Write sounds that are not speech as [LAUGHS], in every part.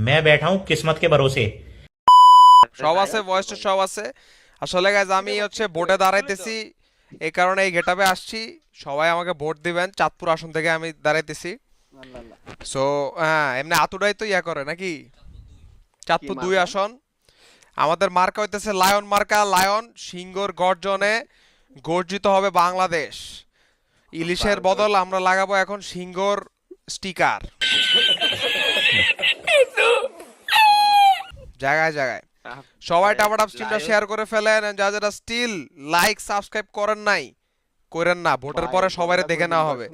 मैं बैठा हूँ किस्मत के भरोसे সব আছে ভয়েস সব আছে আসলে গাইজ আমি হচ্ছে ভোটে দাঁড়াইতেছি এই কারণে এই গেটাপে আসছি সবাই আমাকে ভোট দিবেন চাঁদপুর আসন থেকে আমি দাঁড়াইতেছি সো হ্যাঁ এমনি আতুরাই তো ইয়া করে নাকি চাঁদপুর দুই আসন আমাদের মার্কা হইতেছে লায়ন মার্কা লায়ন সিংহর গর্জনে গর্জিত হবে বাংলাদেশ ইলিশের বদল আমরা লাগাবো এখন সিংহর স্টিকার জায়গায় জায়গায়। সবাই টাপাটাপ স্ট্রিমটা শেয়ার করে ফেলেন। যা যারা স্টিল লাইক সাবস্ক্রাইব করেন নাই করেন না। ভোটের পরে সবাই দেখে নেওয়া হবে।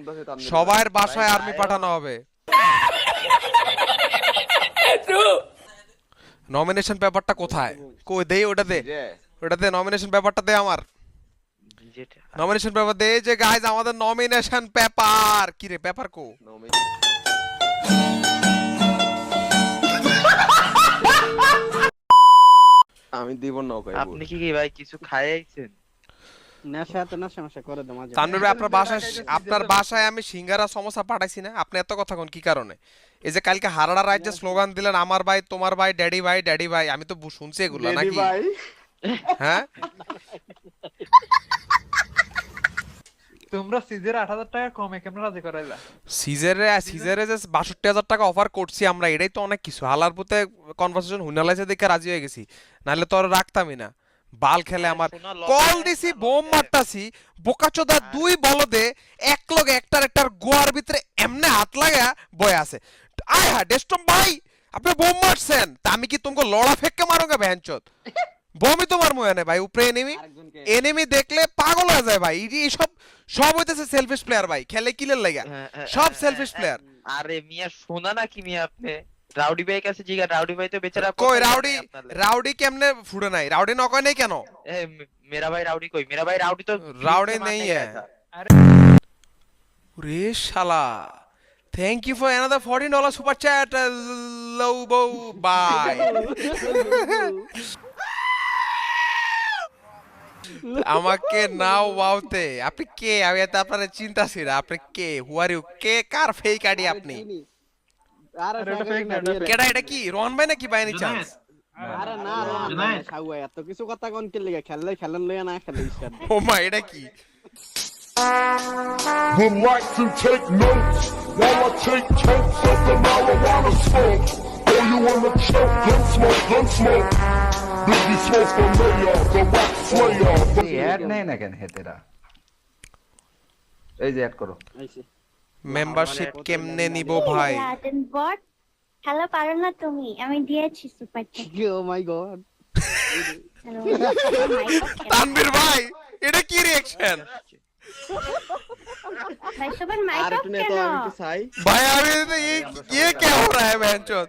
সবার বাসায় আর্মি পাঠানো হবে। নমিনেশন পেপারটা কোথায়? কই দেই ওটা দে। ওটা দে নমিনেশন পেপারটা দে আমার। নমিনেশন পেপার দে যে গাইজ আমাদের নমিনেশন পেপার কি রে পেপার কো আমি দিব নৌকায় আপনি কি কি ভাই কিছু খাইয়েছেন? নেশা তো নেশা মেশা করে দাও মাঝে। তানভীর ভাই, আপনার বাসায় আপনার বাসায় আমি সিঙ্গারা সমস্যা পাঠাইছি না। আপনি এত কথা কোন কি কারণে? এই যে কালকে হারাড়া রাজ্যে স্লোগান দিলেন আমার ভাই তোমার ভাই ড্যাডি ভাই ড্যাডি ভাই আমি তো শুনছি এগুলো নাকি? ভাই। হ্যাঁ? [LAUGHS] তোমরা সিজের আট হাজার টাকা কমে কেমন রাজি করাইলা? সিজারে সিজারে যে বাষট্টি হাজার টাকা অফার করছি আমরা এটাই তো অনেক কিছু। হালার পুতে কনভারসেশন হুনালাইছে দেখে রাজি হয়ে গেছি। নাহলে তো আর রাখতামই না। বাল খেলে আমার। কল দিছি বোম মারতাছি বোকাচোদা দুই বলদে এক লগে একটার একটার গোয়ার ভিতরে এমনে হাত লাগা বয়ে আছে। আয় হ্যাঁ ডেস্টম ভাই আপনি বোম মারছেন। তা আমি কি তোমাকে লড়া ফেককে মারোগে ভ্যানচোদ? [LAUGHS] বমি তোমার মনে নেই ভাই উপরে এনিমি এনিমি দেখলে পাগল হয়ে যায় ভাই। এই সব সব হইতেছে সেলফিশ প্লেয়ার ভাই খেলে কিলের লাগা। হ্যাঁ, হ্যাঁ, সব হ্যাঁ, সেলফিশ প্লেয়ার আরে মিয়া শোনা না কি মিয়া আপনি? রাউডি ভাই কাছে জিগা রাউডি ভাই তো বেচারা কই রাউডি রাউডি কেমনে ফুড়ে নাই? রাউডি নকয় নাই কেন? মেরা ভাই রাউডি কই? মেরা ভাই রাউডি তো রাউডি নেই আরে ওরে শালা। Thank you for another fourteen dollar super chat লৌ বউ বাই [LAUGHS] আমাকে নাও ওয়াওতে আপনি কে? আমি এত আপনার চিন্তাছি না আপনি কে? হু আর ইউ কে? কার ফেক আইডি আপনি? আরে আরে এটা সাগর fake না, না, এটা real। কেডা এটা কি? রোহন ভাই নাকি বাই এনি চান্স আরে না রোহন না, সাগুয়া, এত কিছু কথা কোন কে লিগে খেললে খেলেন লইয়া না খেলে স্টার্ট ও মা এটা কি? Would like to take notes. While I take totes of the marijuana smoke. Oh, you wanna choke? Gun smoke, gun smoke. Biggie smoke the mayor, the rock slayer. Ad নেই না কেন হেতেরা এই যে অ্যাড করো আইছি মেম্বারশিপ কেমনে নিব ভাই লাডেন বট হ্যালো পারো না তুমি আমি দিয়েছি super chat oh my god hello Tanvir ভাই এটা কি রিঅ্যাকশন ভাই সবার মাইক আর অফ একটু নে কেন তো আমি একটু চাই भाई अभी तो ये ये क्या हो रहा है बहनचोद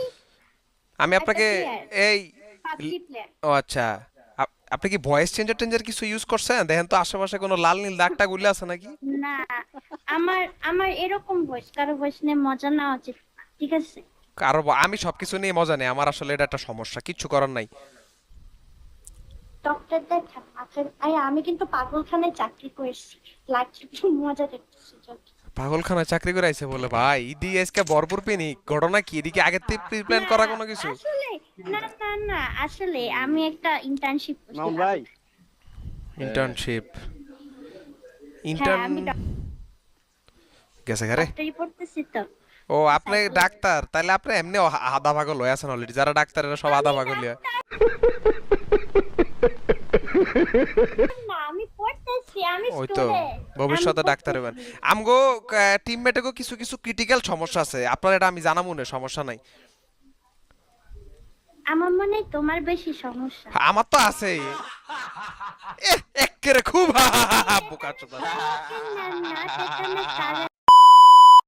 আমি আপনাকে এই ও আচ্ছা আপনি কি ভয়েস চেঞ্জার টেঞ্জার কিছু ইউজ করছেন? দেখেন তো আশেপাশে কোনো লাল নীল দাগটা গুলি আছে নাকি? না আমার আমার এরকম ভয়েস কারও ভয়েস নিয়ে মজা উচিত না, ঠিক আছে? কারও আমি সবকিছু নিয়ে মজা নেই আমার আসলে এটা একটা সমস্যা কিচ্ছু করার নাই। ডক্টর দেখান আচ্ছা আমি কিন্তু পাগলখানায় চাকরি করেছি লাগছে মজা দেখতেছি just। পাগলখানায় চাকরি করে আইছে বলে ভাই ইডি আজকে ভরপুর পিনি ঘটনা কি? এদিকে আগে থেকে প্রি প্ল্যান করা কোনো কিছু? আসলে না না না আসলে আমি একটা ইন্টার্নশিপ মামুন ভাই। ইন্টার্নশিপ হ্যাঁ ইন্টার্ন আমি গেছে ঘরে? পড়তেছি তো। ও আপনি ডাক্তার তাহলে আপনি এমনি আধা ভাগ লয় আছেন অলরেডি যারা ডাক্তার এরা সব আধা ভাগ লিয়া [LAUGHS] না আমি পড়তেছি আমি ওই তো ভবিষ্যতে ডাক্তার হবেন। আমগো কিছু কিছু ক্রিটিক্যাল সমস্যা আছে। আপনার এটা আমি জানা মনে সমস্যা নাই। আমার মনে হয় তোমার বেশি সমস্যা। আমার তো আছে খুব বোকা চোদা। না না